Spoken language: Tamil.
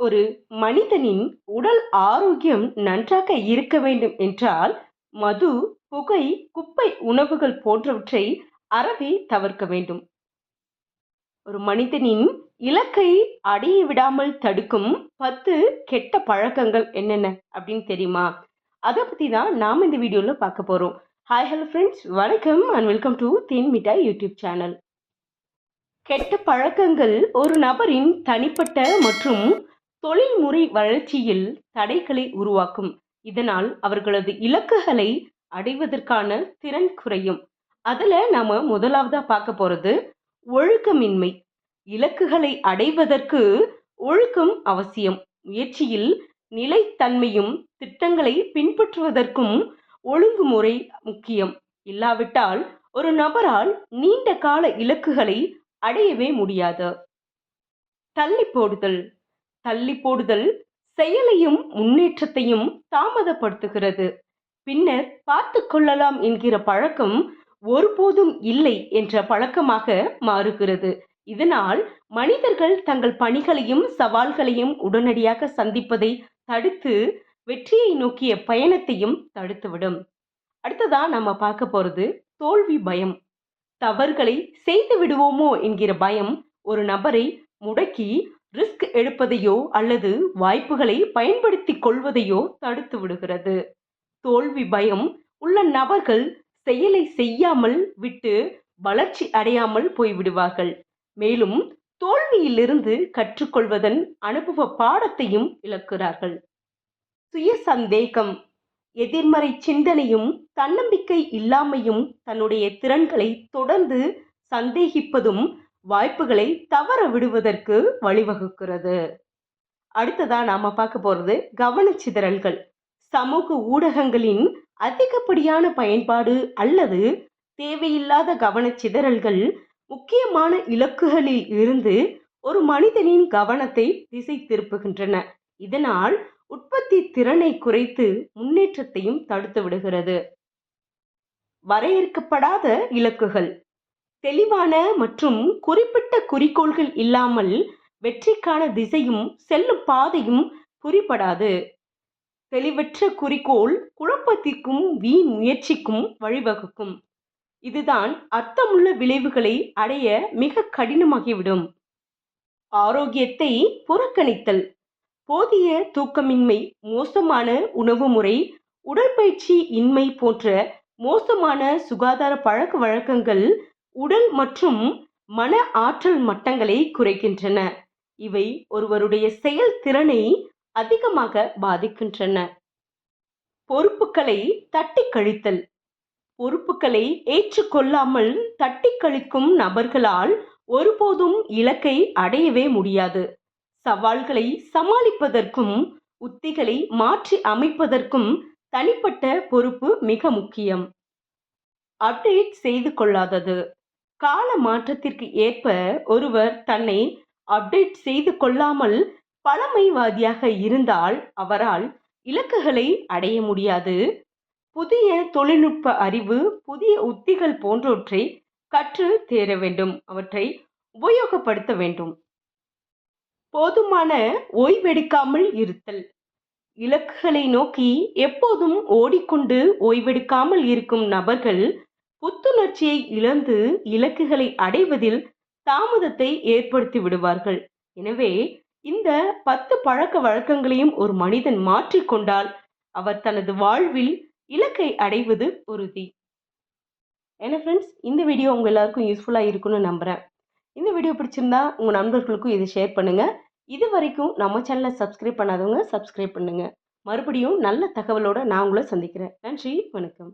ஒரு மனிதனின் உடல் ஆரோக்கியம் நன்றாக இருக்க வேண்டும் என்றால் மது புகை குப்பை உணவுகள் போன்றவற்றை அறவே தவிர்க்க வேண்டும். ஒரு மனிதனின் இலக்கை அடைய விடாமல் தடுக்கும் பத்து கெட்ட பழக்கங்கள் என்னென்ன அப்படின்னு தெரியுமா? அதை பற்றி தான் நாம் இந்த வீடியோவில் பார்க்க போகிறோம் ஹாய் ஹலோ ஃப்ரெண்ட்ஸ் வணக்கம் and welcome to Theen Mittai YouTube channel கெட்ட பழக்கங்கள் ஒரு நபரின் தனிப்பட்ட மற்றும் தொழில்முறை வளர்ச்சியில் தடைகளை உருவாக்கும். இதனால் அவர்களது இலக்குகளை அடைவதற்கான திறன் குறையும். அதில் நாம் முதலாவதாக பார்க்க போகிறது ஒழுக்கமின்மை. இலக்குகளை அடைவதற்கு ஒழுக்கம் அவசியம். முயற்சியில் நிலைத்தன்மையும் திட்டங்களை பின்பற்றுவதற்கும் ஒழுங்குமுறை முக்கியம். இல்லாவிட்டால் ஒரு நபரால் நீண்ட கால இலக்குகளை அடையவே முடியாது. தள்ளி போடுதல் தள்ளி போடுதல் செயலையும் முன்னேற்றத்தையும் தாமதப்படுத்துகிறது. பின்னர் பார்த்து கொள்ளலாம் என்கிற பழக்கம் ஒருபோதும் இல்லை என்ற பழக்கமாக மாறுகிறது. இதனால் மனிதர்கள் தங்கள் பணிகளையும் சவால்களையும் உடனடியாக சந்திப்பதை தடுத்து வெற்றியை நோக்கிய பயணத்தையும் தடுத்துவிடும். அடுத்ததா நம்ம பார்க்க போறது தோல்வி பயம். தவறுகளை செய்து விடுவோமோ என்கிற பயம் ஒரு நபரை முடக்கி ரிஸ்க் எடுப்பதையோ அல்லது வாய்ப்புகளை பயன்படுத்தி கொள்வதையோ தடுத்து விடுகிறது. தோல்வி பயம் உள்ள நபர்கள் செயலை செய்யாமல் விட்டு வளர்ச்சி அடையாமல் போய்விடுவார்கள். மேலும் தோல்வியிலிருந்து கற்றுக்கொள்வதன் அனுபவ பாடத்தையும் இழக்கிறார்கள். சுய சந்தேகம் எதிர்மறை சிந்தனையும் தன்னம்பிக்கை இல்லாமையும் தன்னுடைய திறன்களை தொடர்ந்து சந்தேகிப்பதும் வாய்ப்புகளை தவற விடுவதற்கு வழிவகுக்கிறது. அடுத்ததா நாம பார்க்க போறது கவனச்சிதறல்கள். சமூக ஊடகங்களின் அதிகப்படியான பயன்பாடு அல்லது தேவையில்லாத கவனச்சிதறல்கள் முக்கியமான இலக்குகளில் இருந்து ஒரு மனிதனின் கவனத்தை திசை திருப்புகின்றன. இதனால் உற்பத்தி திறனை குறைத்து முன்னேற்றத்தையும் தடுத்து விடுகிறது. வரையறுக்கப்படாத இலக்குகள். தெளிவான மற்றும் குறிப்பிட்ட குறிக்கோள்கள் இல்லாமல் வெற்றிக்கான திசையும் செல்லும் பாதையும் குறிப்படாது தெளிவற்ற குறிக்கோள் குழப்பத்திற்கும் வீண் முயற்சிக்கும் வழிவகுக்கும். இதுதான் அர்த்தமுள்ள விளைவுகளை அடைய மிக கடினமாகிவிடும். ஆரோக்கியத்தை புறக்கணித்தல். போதிய தூக்கமின்மை மோசமான உணவு முறை உடற்பயிற்சி இன்மை போன்ற மோசமான சுகாதார பழக்க வழக்கங்கள் உடல் மற்றும் மன ஆற்றல் மட்டங்களை குறைக்கின்றன. இவை ஒருவருடைய செயல்திறனை அதிகமாக பாதிக்கின்றன. பொறுப்புகளை தட்டி கழித்தல் பொறுப்புகளை ஏற்றுக்கொள்ளாமல் தட்டி கழிக்கும் நபர்களால் ஒருபோதும் இலக்கை அடையவே முடியாது. சவால்களை சமாளிப்பதற்கும் உத்திகளை மாற்றி அமைப்பதற்கும் தனிப்பட்ட பொறுப்பு மிக முக்கியம். அப்டேட் செய்து கொள்ளாதது. கால மாற்றத்திற்கு ஏற்ப ஒருவர் தன்னை அப்டேட் செய்து கொள்ளாமல் பழமைவாதியாக இருந்தால் அவரால் இலக்குகளை அடைய முடியாது. புதிய தொழில்நுட்ப அறிவு புதிய உத்திகள் போன்றவற்றை கற்று தேர வேண்டும். அவற்றை உபயோகப்படுத்த வேண்டும். போதுமான ஓய்வெடுக்காமல் இருத்தல். இலக்குகளை நோக்கி எப்போதும் ஓடிக்கொண்டு ஓய்வெடுக்காமல் இருக்கும் நபர்கள் புத்துணர்ச்சியை இழந்து இலக்குகளை அடைவதில் தாமதத்தை ஏற்படுத்தி விடுவார்கள். எனவே இந்த பத்து பழக்க வழக்கங்களையும் ஒரு மனிதன் மாற்றிக்கொண்டால் அவர் தனது வாழ்வில் இலக்கை அடைவது உறுதி. என்ன ஃப்ரெண்ட்ஸ் இந்த வீடியோ உங்கள் எல்லாருக்கும் யூஸ்ஃபுல்லாக இருக்கும்னு நம்புகிறேன் இந்த வீடியோ பிடிச்சிருந்தா உங்கள் நண்பர்களுக்கும் இதை ஷேர் பண்ணுங்கள் இது வரைக்கும் நம்ம சேனலை சப்ஸ்கிரைப் பண்ணாதவங்க சப்ஸ்கிரைப் பண்ணுங்கள் மறுபடியும் நல்ல தகவலோடு நான் உங்களை சந்திக்கிறேன். நன்றி வணக்கம்.